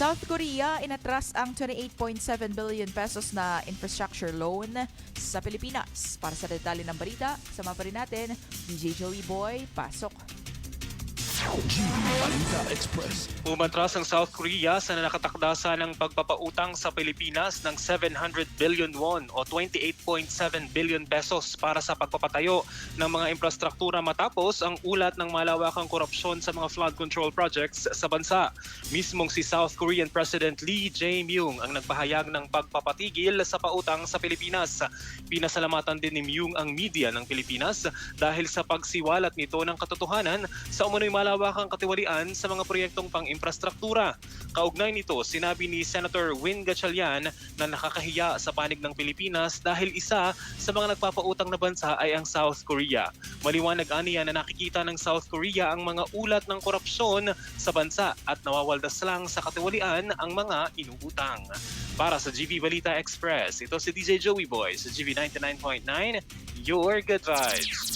South Korea inatras ang 28.7 billion pesos na infrastructure loan sa Pilipinas. Para sa detalye ng balita, sama pa rin natin, DJ Joey Boy, pasok. GV Balita Express. Umatras ang South Korea sa nakatakdasa ng pagpapautang sa Pilipinas ng 700 billion won o 28.7 billion pesos para sa pagpapatayo ng mga infrastruktura matapos ang ulat ng malawakang korupsyon sa mga flood control projects sa bansa. Mismong si South Korean President Lee Jae-myung ang nagpahayag ng pagpapatigil sa pautang sa Pilipinas. Pinasalamatan din ni Myung ang media ng Pilipinas dahil sa pagsiwalat nito ng katotohanan sa umunoy malawakang katiwalian sa mga proyektong pang-infrastruktura. Kaugnay nito, sinabi ni Senator Win Gatchalian na nakakahiya sa panig ng Pilipinas dahil isa sa mga nagpapautang na bansa ay ang South Korea. Maliwanag aniya na nakikita ng South Korea ang mga ulat ng korupsyon sa bansa at nawawaldas lang sa katiwalian ang mga inuutang. Para sa GV Balita Express, ito si DJ Joey Boy sa GV 99.9, Your Good Vibes.